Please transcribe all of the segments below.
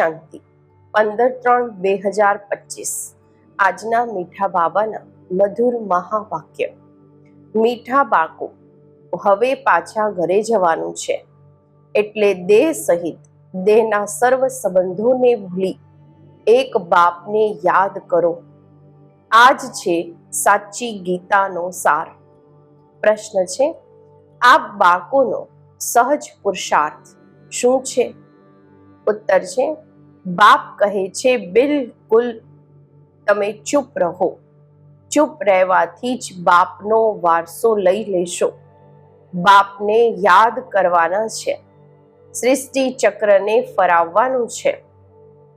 શાંતિ. પંદર ત્રણ બે હજાર પચીસ. આજના મીઠા બાબાના મધુર મહાવાક્ય. મીઠા બાળકો હવે પાછા ઘરે જવાનું છે. એટલે દેહ સહિત દેહના સર્વ સંબંધોને ભૂલી એક બાપને યાદ કરો. આ જ છે સાચી ગીતાનો સાર. પ્રશ્ન છે, આ બાળકોનો સહજ પુરુષાર્થ શું છે? ઉત્તર છે બાપ કહે છે, બિલકુલ તમે ચૂપ રહો. ચૂપ રહેવાથી જ બાપનો વારસો લઈ લેશો. બાપને યાદ કરવાના છે. સૃષ્ટિ ચક્રને ફરાવવાનું છે.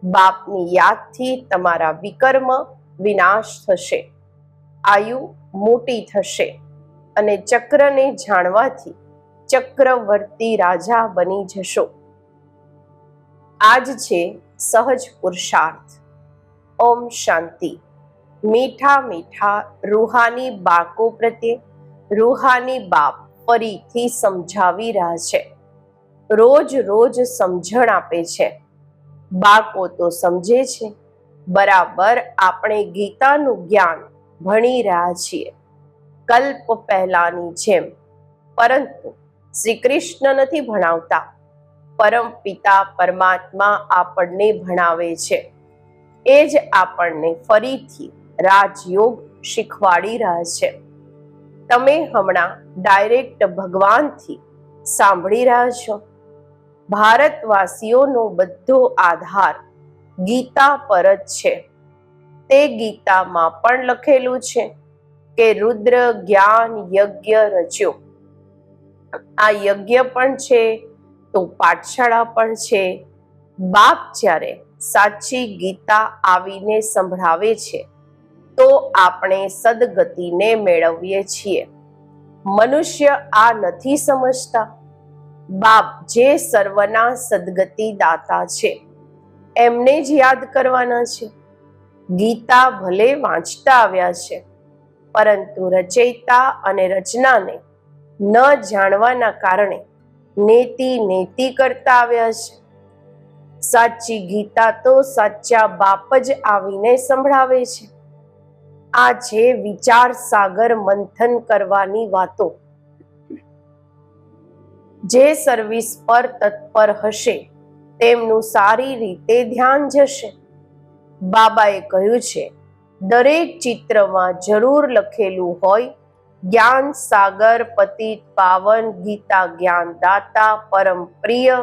બાપની યાદથી તમારા વિકર્મ વિનાશ થશે. આયુ મોટી થશે અને ચક્રને જાણવાથી ચક્રવર્તી રાજા બની જશો. આજ છે સહજ પુરુષાર્થ. ઓમ શાંતિ. મીઠા મીઠા રૂહાની બાળકો પ્રત્યે રૂહાની બાપ ફરીથી સમજાવી રહ્યા છે. રોજ રોજ સમજણ આપે છે. બાળકો તો સમજે છે. બરાબર આપણે ગીતાનું જ્ઞાન ભણી રહ્યા છીએ. કલ્પ પહેલાની જેમ. પરંતુ શ્રી કૃષ્ણ નથી ભણાવતા. પરમ પિતા પરમાત્મા આપણને ભણાવે છે. એ જ આપણને ફરીથી રાજયોગ શીખવાડી રહ્યા છે. તમે હમણાં ડાયરેક્ટ ભગવાનથી સાંભળી રહ્યા છો. ભારતવાસીઓનો બધો આધાર ગીતા પર જ છે. તે ગીતામાં પણ લખેલું છે કે રુદ્ર, જ્ઞાન, યજ્ઞ રચ્યો. આ યજ્ઞ પણ છે તો પાઠશાળા પણ છે. બાપ જ્યારે સાચી ગીતા આવીને સંભળાવે છે, તો આપણે સદગતિને મેળવીએ છીએ. મનુષ્ય આ નથી સમજતા. બાપ જે સર્વના સદગતિ દાતા છે, એમને જ યાદ કરવાના છે. ગીતા ભલે વાંચતા આવ્યા છે, પરંતુ રચયિતા અને રચનાને ન જાણવાના કારણે નેતિ નેતિ કરતા આવ્યા છે. સાચી ગીતા તો સાચા બાપ જ આવીને સંભળાવે છે. આ છે વિચાર સાગર મંથન કરવાની વાતો. જે સર્વિસ પર તત્પર હશે, તેમનું સારી રીતે ધ્યાન જશે. બાબાએ કહ્યું છે, દરેક ચિત્રમાં જરૂર લખેલું હોય જ્ઞાન સાગર પતિત પાવન ગીતા જ્ઞાન દાતા પરમ પ્રિય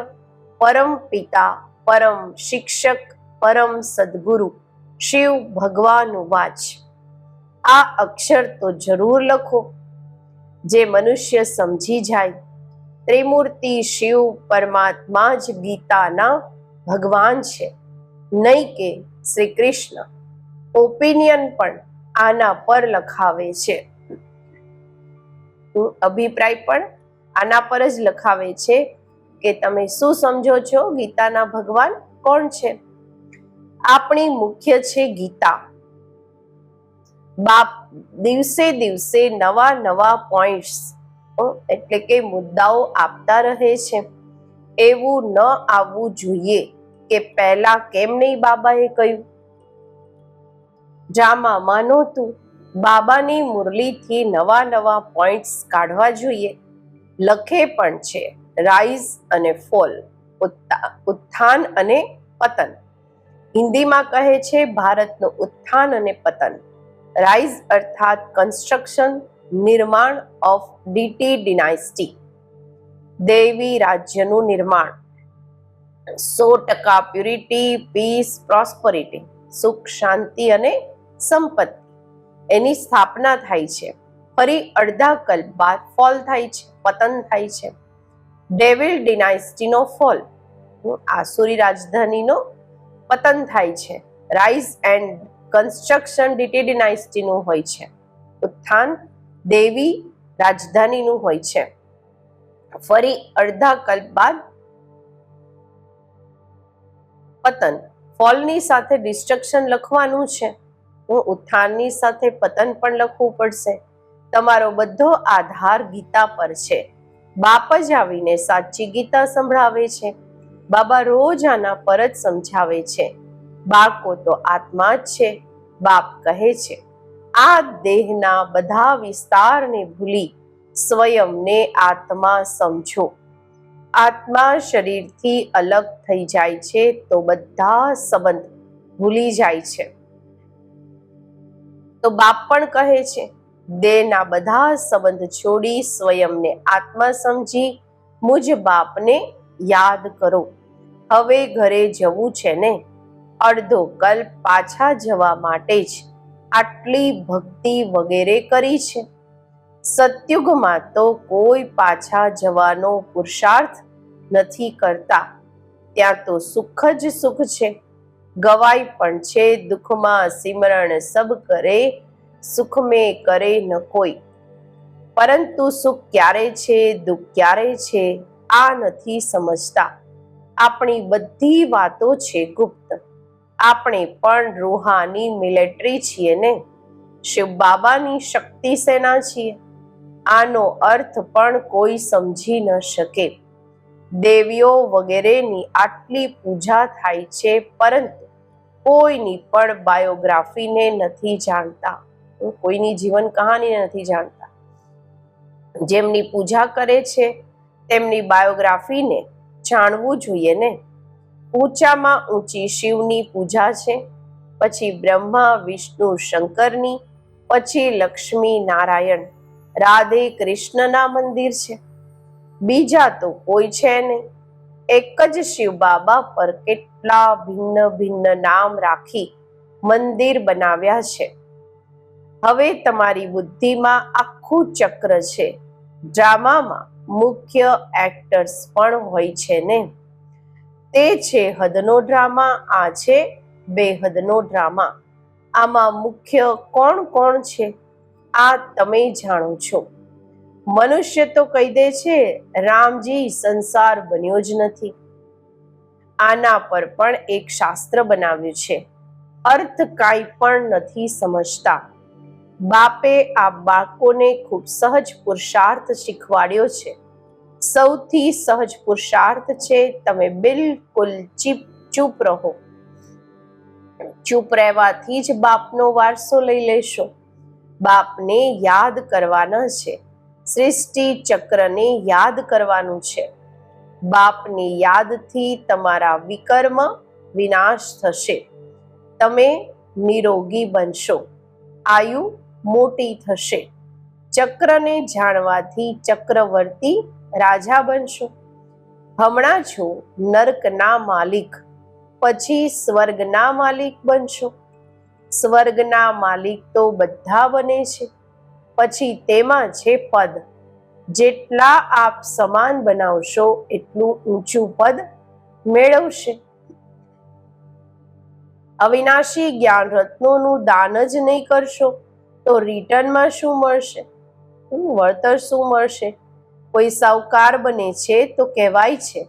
પરમ પિતા પરમ શિક્ષક પરમ સદગુરુ શિવ ભગવાન વાચ આ અક્ષર તો જરૂર લખો જે મનુષ્ય સમજી જાય ત્રિમૂર્તિ શિવ પરમાત્મા જ ગીતાના ભગવાન છે નહીં કે શ્રી કૃષ્ણ ઓપિનિયન પણ આના પર લખાવે છે અભિપ્રાય પણ આના પર જ લખાવે છે કે તમે શું સમજો છો? ગીતાના ભગવાન કોણ છે? આપણી મુખ્ય છે ગીતા. બાપ દિવસે દિવસે નવા નવા પોઈન્ટ્સ એટલે કે મુદ્દાઓ આપતા રહે છે. એવું ન આવવું જોઈએ કે પહેલા કેમ નહીં બાબાએ કહ્યું? જામા માનો તું. બાબાની મુરલીથી નવા નવા પોઈન્ટ્સ કાઢવા જોઈએ. લખે પણ છે રાઇઝ અને ફોલ ઉત્થાન અને પતન. હિન્દીમાં કહે છે, ભારતનું ઉત્થાન અને પતન રાઇઝ અર્થાત કન્સ્ટ્રક્શન નિર્માણ ઓફ ડીટી ડિનાઇસ્ટી દેવી રાજ્યનું નિર્માણ. સો ટકા પ્યુરિટી પીસ પ્રોસ્પરિટી સુખ, શાંતિ અને સંપત્તિ. એની સ્થાપના થાય છે. ફરી અડધા કલ્પ બાદ ફોલ થાય છે, પતન થાય છે. ડેવિલ ડિનાઇસ્ટીનો ફોલ આસુરી રાજધાનીનો પતન થાય છે. રાઇઝ એન્ડ કન્સ્ટ્રક્શન ડીટી ડિનાઇસ્ટીનું હોય છે. ઉત્થાન દેવી રાજધાનીનું હોય છે. ફરી અડધા કલ્પ બાદ પતન. ફોલની સાથે ડિસ્ટ્રક્શન લખવાનું છે. હું ઉત્થાનની સાથે પતન પણ લખવું પડશે. તમારો બધો આધાર ગીતા પર છે. બાપ જ આવીને સાચી ગીતા સંભળાવે છે. બાબા રોજ આના પર જ સમજાવે છે. બાળકો તો આત્મા જ છે. બાપ કહે છે, આ દેહના બધા વિસ્તારને ભૂલી સ્વયંને આત્મા સમજો. આત્મા શરીરથી અલગ થઈ જાય છે તો બધા સંબંધ ભૂલી જાય છે. તો બાપ પણ કહે છે, દેહના બધા સંબંધ છોડી સ્વયંને આત્મા સમજી, મુજ બાપને યાદ કરો. હવે ઘરે જવું છે ને? અડધો કલ્પ પાછા જવા માટે જ આટલી ભક્તિ વગેરે કરી છે. સતયુગમાં તો કોઈ પાછા જવાનો પુરુષાર્થ નથી કરતા. ત્યાં તો સુખ જ સુખ છે. ગવાય પણ છે, દુઃખમાં સિમરણ સબ કરે સુખ મેં કરે ન કોઈ. પરંતુ સુખ ક્યારે છે, દુઃખ ક્યારે છે, આ નથી સમજતા. આપણી બધી વાતો છે ગુપ્ત. આપણે પણ રૂહાની મિલિટરી છીએ ને? શિવ બાબાની શક્તિ સેના છીએ. આનો અર્થ પણ કોઈ સમજી ન શકે. દેવીઓ વગેરેની આટલી પૂજા થાય છે, પરંતુ કોઈની પણ બાયોગ્રાફીને નથી જાણતા. કોઈની જીવન કહાનીને નથી જાણતા. જેમની પૂજા કરે છે, તેમની બાયોગ્રાફીને જાણવું જોઈએ ને? ઊંચામાં ઊંચી શિવની પૂજા છે, પછી બ્રહ્મા, વિષ્ણુ, શંકરની, પછી લક્ષ્મી, નારાયણ. રાધે કૃષ્ણના મંદિર છે. બીજા તો કોઈ છે નહીં. એક જ શિવ બાબા પર કેટલા ભિન્ન ભિન્ન નામ રાખી મંદિર બનાવ્યા છે. હવે તમારી બુદ્ધિમાં આખું ચક્ર છે. ડ્રામામાં મુખ્ય એક્ટર્સ પણ હોય છે ને. તે છે હદનો ડ્રામા, આ છે બેહદનો ડ્રામા. આમાં મુખ્ય કોણ કોણ છે? આ તમે જાણો છો. મનુષ્ય તો કહી દે છે, રામજી, સંસાર બન્યો જ નથી. આના પર પણ એક શાસ્ત્ર બનાવ્યું છે, અર્થ કાંઈ પણ નથી સમજતા. બાપે આ બાળકોને ખૂબ સહજ પુરુષાર્થ શીખવાડ્યો છે. સૌથી સહજ પુરુષાર્થ છે, તમે બિલકુલ ચીપ, ચૂપ રહો. ચૂપ રહેવાથી જ બાપનો વારસો લઈ લેશો. બાપને યાદ કરવાના છે. સૃષ્ટિ ચક્રને યાદ કરવાનું છે. બાપની યાદથી તમારા વિકર્મ વિનાશ થશે. તમે નિરોગી બનશો. આયુ મોટી થશે. ચક્રને જાણવાથી ચક્રવર્તી રાજા બનશો. હમણાં છો નર્કના માલિક, પછી સ્વર્ગના માલિક બનશો. સ્વર્ગના માલિક તો બધા બને છે. પછી તેમાં છે પદ જેટલા આપ સમાન બનાવશો એટલું ઊંચું પદ મેળવશે. અવિનાશી જ્ઞાન રત્નોનું દાન જ નહીં કરશો તો રિટર્નમાં શું મળશે? વળતર શું મળશે? કોઈ સાવકાર બને છે તો કહેવાય છે,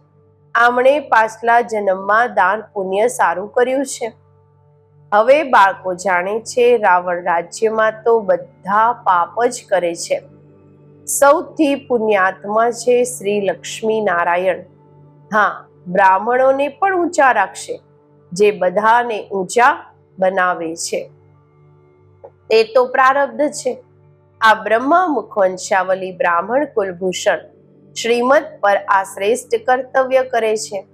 આમણે પાછલા જન્મમાં દાન પુણ્ય સારું કર્યું છે. હવે બાળકો જાણે છે રાવણ રાજ્યમાં તો બધા પાપ જ કરે છે. સૌથી પુણ્યાત્મા છે શ્રી લક્ષ્મી નારાયણ. હા, બ્રાહ્મણોને પણ ઊંચા રાખશે, જે બધાને ઊંચા બનાવે છે. તે તો પ્રારબ્ધ છે. આ બ્રહ્મા મુખવંશાવલી બ્રાહ્મણ કુલભૂષણ શ્રીમદ પર આ શ્રેષ્ઠ કર્તવ્ય કરે છે.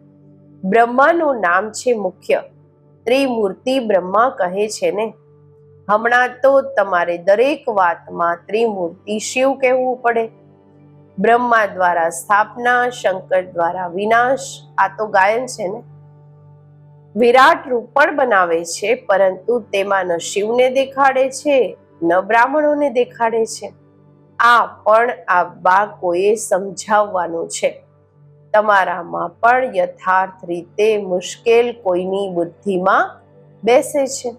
બ્રહ્માનું નામ છે મુખ્ય. ત્રિમૂર્તિ બ્રહ્મા કહે છે ને? હમણાં તો તમારે દરેક વાતમાં ત્રિમૂર્તિ શિવ કહેવું પડે. બ્રહ્મા દ્વારા સ્થાપના, શંકર દ્વારા વિનાશ, આ તો ગાયન છે ને? વિરાટ રૂપ પણ બનાવે છે, પરંતુ તેમાં ન શિવને દેખાડે છે, ન બ્રાહ્મણોને દેખાડે છે. આ પણ આ બાળકોએ સમજાવવાનું છે. તમારામાં પણ યથાર્થ રીતે મુશ્કેલ કોઈની બુદ્ધિમાં બેસે છે.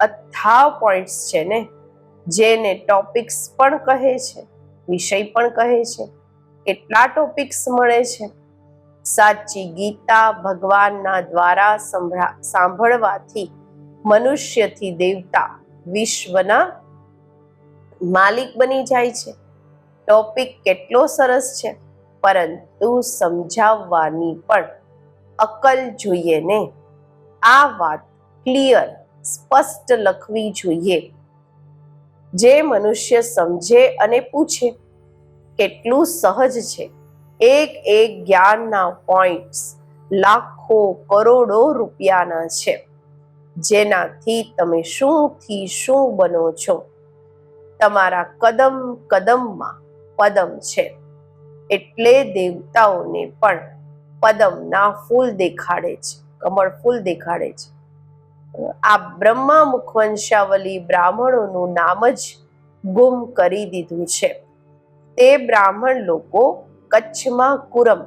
અથાવ પોઈન્ટ્સ છે ને, જેને ટોપિક્સ પણ કહે છે, વિષય પણ કહે છે, કેટલા ટોપિક્સ મળે છે. સાચી ગીતા ભગવાનના દ્વારા સંભળા- સાંભળવાથી મનુષ્યથી દેવતા વિશ્વના માલિક બની જાય છે. ટોપિક કેટલો સરસ છે. પરંતુ સમજાવવાની પણ અકલ જોઈએ ને? આ વાત ક્લિયર સ્પષ્ટ લખવી જોઈએ. જે મનુષ્ય સમજે અને પૂછે, કેટલું સહજ છે. એક એક જ્ઞાનના પોઈન્ટ્સ લાખો કરોડો રૂપિયાના છે. જેનાથી તમે શું થી શું બનો છો? તમારા કદમ કદમમાં પદમ છે. એટલે દેવતાઓને પણ પદમના ફૂલ દેખાડે છે, કમળ ફૂલ દેખાડે છે. આ બ્રહ્મા મુખવંશાવલી બ્રાહ્મણોનું નામ જ ગુમ કરી દીધું છે. તે બ્રાહ્મણ લોકો કચ્છમાં કુરમ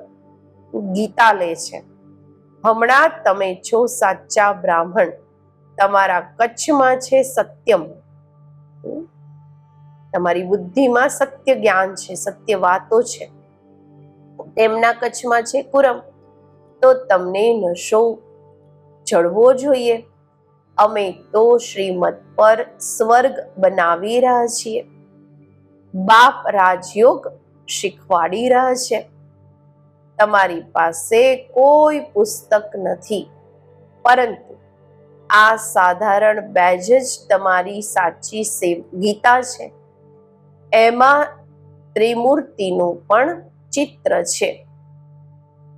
ગીતા લે છે. હમણાં તમે છો સાચા બ્રાહ્મણ, તમારા કચ્છમાં છે સત્યમ. તમારી બુદ્ધિમાં સત્ય જ્ઞાન છે, સત્ય વાતો છે. તેમના કચ્છમાં છે કુરમ. તો તમને નશો ચડવો જોઈએ. અમે તો શ્રીમદ પર સ્વર્ગ બનાવી રહ્યા છીએ. બાપ રાજયોગ શીખવાડી રહ્યા છે. તમારી પાસે કોઈ પુસ્તક નથી. પરંતુ આ સાધારણ બેજ જ તમારી સાચી ગીતા છે. એમાં ત્રિમૂર્તિનું પણ ચિત્ર છે.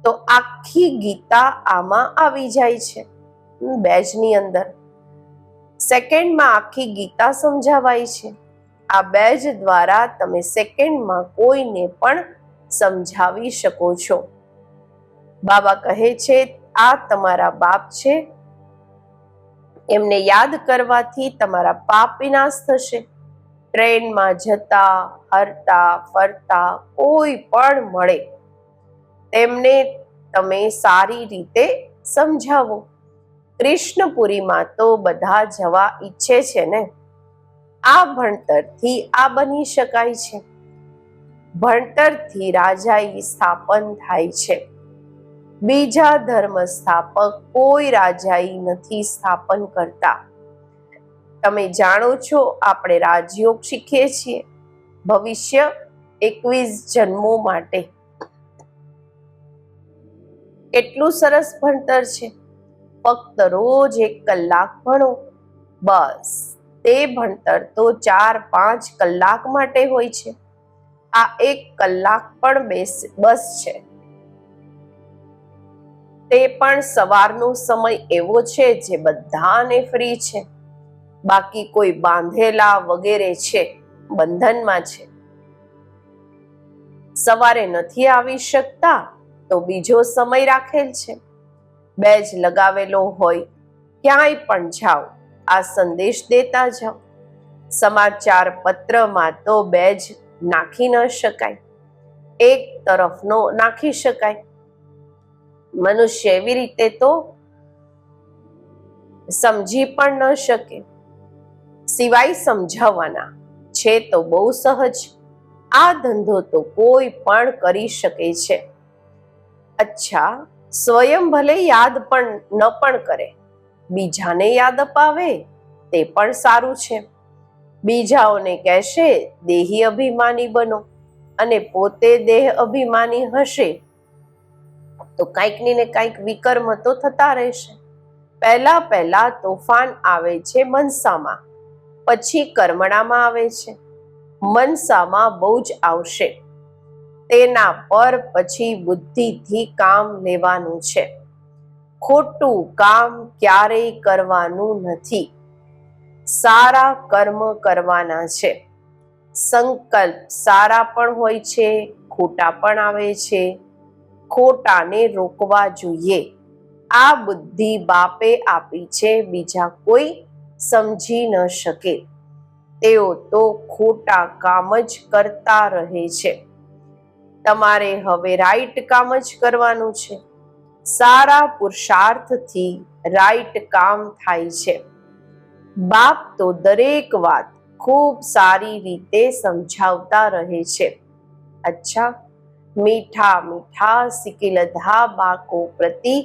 તો આખી ગીતા આમાં આવી જાય છે. બેજની અંદર. સેકન્ડમાં આખી ગીતા સમજાવાય છે. આ બેજ દ્વારા તમે સેકન્ડમાં કોઈને પણ સમજાવી શકો છો. બાબા કહે છે, આ તમારા બાપ છે. એમને યાદ કરવાથી તમારા પાપ વિનાશ થશે. ટ્રેનમાં જતા, હરતા, ફરતા કોઈ પણ મળે, તેમને તમે સારી રીતે સમજાવો. કૃષ્ણપુરીમાં તો બધા જવા ઈચ્છે છે ને? આ ભણતરથી આ બની શકાય છે. ભણતરથી રાજાઈ સ્થાપન થાય છે. બીજા ધર્મ સ્થાપક કોઈ રાજાઈ નથી સ્થાપન કરતા. તમે જાણો છો, આપણે રાજયોગ શીખીએ છીએ. ભવિષ્ય એકવીસ જન્મો માટે. કેટલું સરસ ભણતર છે. ફક્ત રોજ એક કલાક ભણો. બસ, તે ભણતર તો ચાર પાંચ કલાક માટે હોય છે. આ એક કલાક પણ બેસ, બસ છે. તે પણ સવારનો સમય એવો છે જે બધાને ફ્રી છે. બાકી કોઈ બાંધેલા વગેરે છે, બંધનમાં છે. સવારે નથી આવી શકતા તો બીજો સમય રાખેલ છે. બેજ લગાવેલો હોય ક્યાંય પણ જાઓ, આ સંદેશ દેતા જાઓ. સમાચાર પત્રમાં તો બેજ નાખી ન શકાય, એક તરફનો નાખી શકાય. મનુષ્ય એવી રીતે તો સમજી પણ ન શકે. સિવાય સમજાવવાના. છે તો બહુ સહજ. આ ધંધો તો કોઈ પણ કરી શકે છે. અચ્છા, સ્વયં ભલે યાદ પણ ન પણ કરે. બીજાને યાદ અપાવે, તે પણ સારું છે. બીજાઓને કહેશે, દેહી અભિમાની બનો. અને પોતે દેહ અભિમાની હશે. તો કાંઈક ને કાંઈક વિકર્મ તો થતા રહેશે. પહેલા પહેલા તોફાન આવે છે મનસામાં. પછી કર્મણામાં આવે છે. મનસામાં બહુ જ આવશે. તેના પર પછી બુદ્ધિથી કામ લેવાનું છે. ખોટું કામ ક્યારેય કરવાનું નથી. સારા કર્મ કરવાના છે. સંકલ્પ સારા પણ હોય છે, ખોટા પણ આવે છે. ખોટાને રોકવા જોઈએ. આ બુદ્ધિ બાપે આપી છે બીજા કોઈ સમજી ન શકે. તેઓ તો ખોટા કામ જ કરતા રહે છે. તમારે હવે રાઈટ કામ જ કરવાનું છે. સારા પુરુષાર્થથી રાઈટ કામ થાય છે. બાપ તો દરેક વાત ખૂબ સારી રીતે સમજાવતા રહે છે. અચ્છા, મીઠા મીઠા સિકિલધા બાકો પ્રતિ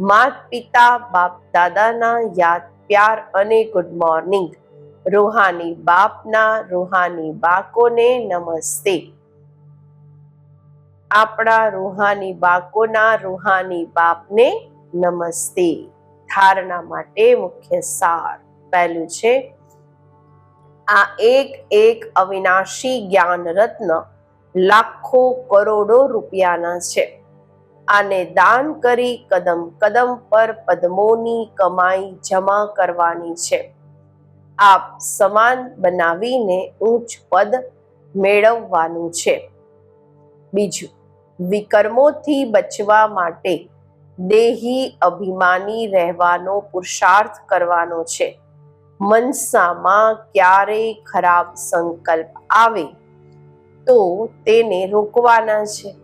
માત પિતા બાપ દાદાના યાદ પ્યાર અને ગુડ મોર્નિંગ રૂહાની બાપના રૂહાની બાકોને નમસ્તે. આપણા રૂહાની બાકોના રૂહાની બાપને નમસ્તે. ધારણા માટે મુખ્ય સાર પહેલું છે, આ એક એક અવિનાશી જ્ઞાન રત્ન લાખો કરોડો રૂપિયાના છે. આને દાન કરી કદમ કદમ પર પદ્મોની કમાઈ જમા કરવાની છે. આપ સમાન બનાવીને ઊંચ પદ મેળવવાનું છે. બીજું, વિકર્મોથી બચવા માટે દેહી અભિમાની રહેવાનો પુરુષાર્થ કરવાનો છે. મનસામાં ક્યારે ખરાબ સંકલ્પ આવે તો તેને રોકવાના છે.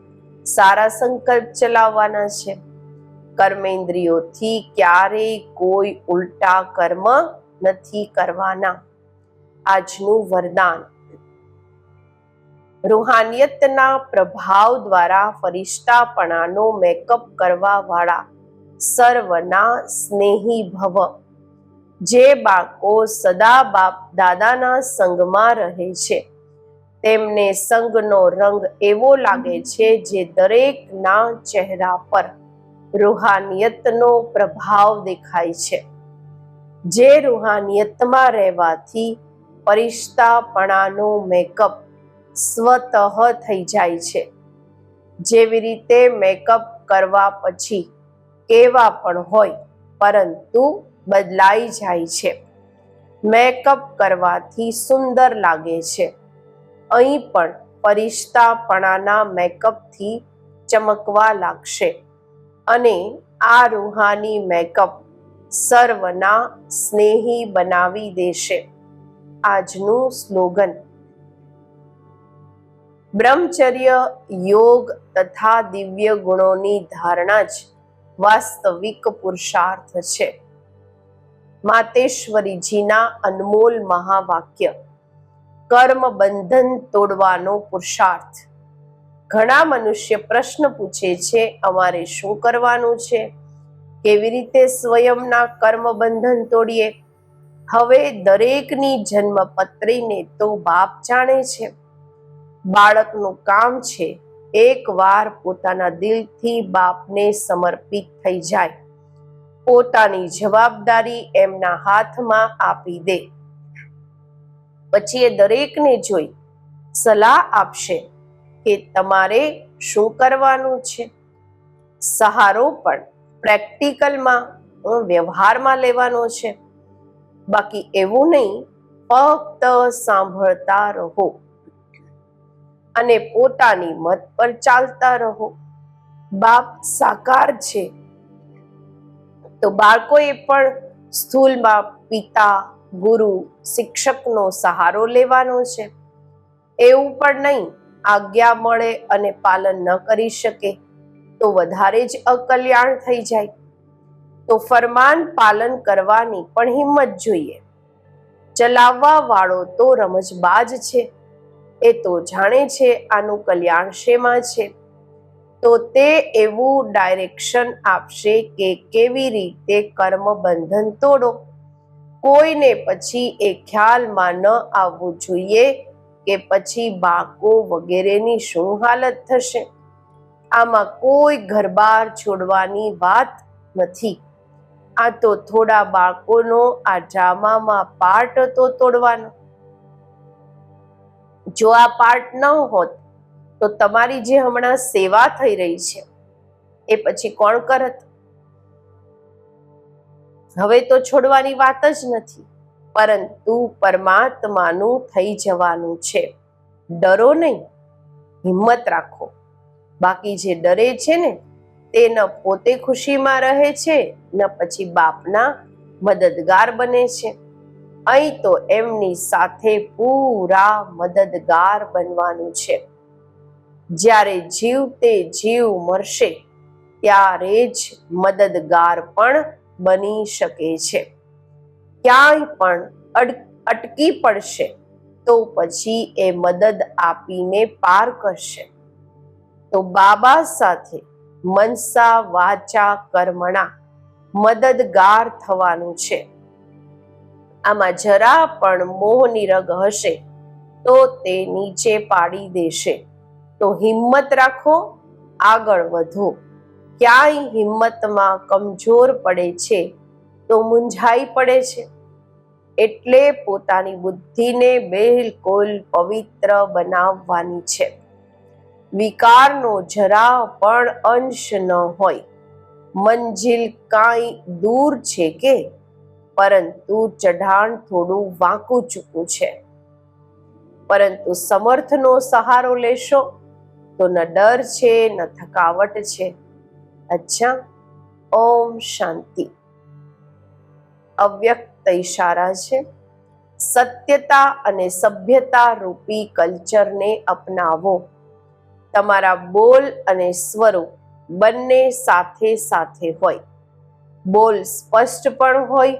સારા સંકલ્પ ચલાવવાના છે. કર્મેન્દ્રિયોથી ક્યારેય કોઈ ઉલટા કર્મ નથી કરવાના. આજનું વરદાન. રૂહાનિયતના પ્રભાવ દ્વારા ફરિશ્તાપણાનો મેકઅપ કરવા વાળા સર્વના સ્નેહી ભવ. જે બાળકો સદા બાપ દાદાના સંગમાં રહે છે. તેમને સંગનો રંગ એવો લાગે છે જે દરેકના ચહેરા પર રૂહાનિયતનો પ્રભાવ દેખાય છે. જે રૂહાનિયતમાં રહેવાથી પરિશ્તાપણાનો મેકઅપ સ્વતઃ થઈ જાય છે. જેવી રીતે મેકઅપ કરવા પછી કેવા પણ હોય, પરંતુ બદલાઈ જાય છે. મેકઅપ કરવાથી સુંદર લાગે છે. અહીં પણ પરિષ્તાપણાના મેકઅપથી ચમકવા લાગશે. અને આ રૂહાની મેકઅપ સર્વના સ્નેહી બનાવી દેશે. આજનું સ્લોગન. બ્રહ્મચર્ય યોગ તથા દિવ્ય ગુણોની ધારણા જ વાસ્તવિક પુરુષાર્થ છે. માતેશ્વરીજીના અનમોલ મહાવાક્ય. કર્મ બંધન તોડવાનો પુરુષાર્થ. ઘણા મનુષ્ય પ્રશ્ન પૂછે છે, અમારે શું કરવાનું છે? કેવી રીતે સ્વયંના કર્મ બંધન તોડીએ? હવે દરેકની જન્મ પત્રીને તો બાપ જાણે છે. બાળકનું કામ છે એકવાર પોતાના દિલથી બાપને સમર્પિત થઈ જાય. પોતાની જવાબદારી એમના હાથમાં આપી દે. પછી એ દરેકને જોઈ સલાહ આપશે કે તમારે શું કરવાનું છે. સહારો પણ પ્રેક્ટિકલમાં વ્યવહારમાં લેવાનો છે. બાકી એવું નહીં, ફક્ત સાંભળતા રહો અને પોતાની મત પર ચાલતા રહો. બાપ સાકાર છે. તો બાળકોએ પણ સ્થૂલમાં પિતા ગુરુ શિક્ષકનો સહારો લેવાનો છે. એવું પણ નહીં, આજ્ઞા મળે અને પાલન ન કરી શકે, તો વધારે જ અકલ્યાણ થઈ જાય. તો ફરમાન પાલન કરવાની પણ હિંમત જોઈએ. ચલાવવા વાળો તો રમજબાજ છે, એ તો જાણે છે આનું કલ્યાણ શેમાં છે. તો તે એવું ડાયરેક્શન આપશે કે કેવી રીતે કર્મ બંધન તોડો. કોઈને પછી એ ખ્યાલમાં ન આવવું જોઈએ કે પછી બાળકો વગેરેની શું હાલત થશે. આમાં કોઈ ઘરબાર છોડવાની વાત નથી. આ તો થોડા બાળકોનો આ ડ્રામામાં પાર્ટ હતો તોડવાનો. જો આ પાર્ટ ન હોત, તો તમારી જે હમણાં સેવા થઈ રહી છે, એ પછી કોણ કરત? હવે તો છોડવાની વાત જ નથી. પરંતુ પરમાત્માનું થઈ જવાનું છે. ડરો નહીં. હિંમત રાખો. બાકી જે ડરે છે ને, તે ન પોતે ખુશીમાં રહે છે, ન પછી બાપના મદદગાર બને છે. અહીં તો એમની સાથે પૂરા મદદગાર બનવાનું છે. જ્યારે જીવ તે જીવ મરશે, ત્યારે જ મદદગાર પણ બની શકે છે. ક્યાંય પણ અટકી પડશે તો પછી એ મદદ આપીને પાર કરશે. તો બાબા સાથે મનસા વાચા કર્મણા મદદગાર થવાનું છે. આમાં જરા પણ મોહની રગ હશે તો તે નીચે પાડી દેશે. તો હિંમત રાખો, આગળ વધો. ક્યાંય હિંમતમાં કમજોર પડે છે તો મૂંઝાઈ પડે છે. એટલે પોતાની બુદ્ધિને બિલકુલ પવિત્ર બનાવવાની છે. વિકારનો જરા પણ અંશ ન હોય. મંજિલ કાંઈ દૂર છે કે? પરંતુ ચઢાણ થોડું વાંકું ચૂકું છે. પરંતુ સમર્થનો સહારો લેશો તો ન ડર છે, ન થકાવટ છે. અચ્છા. ઓમ શાંતિ. અવ્યક્ત ઈશારા છે. સત્યતા અને સભ્યતા રૂપી કલ્ચરને અપનાવો. તમારા બોલ અને સ્વરૂપ બંને સાથે સાથે હોય. બોલ સ્પષ્ટ પણ હોય,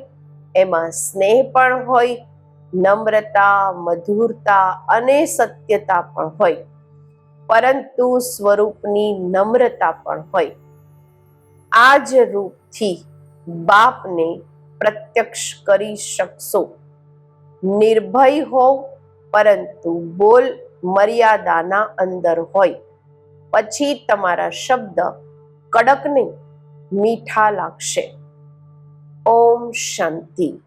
એમાં સ્નેહ પણ હોય, નમ્રતા, મધુરતા અને સત્યતા પણ હોય. પરંતુ સ્વરૂપની નમ્રતા પણ હોય. આ જ રૂપથી બાપને પ્રત્યક્ષ કરી શકશો. નિર્ભય હોવ, પરંતુ બોલ મર્યાદાના અંદર હોય. પછી તમારા શબ્દ કડક નહીં મીઠા લાગશે. ઓમ શાંતિ.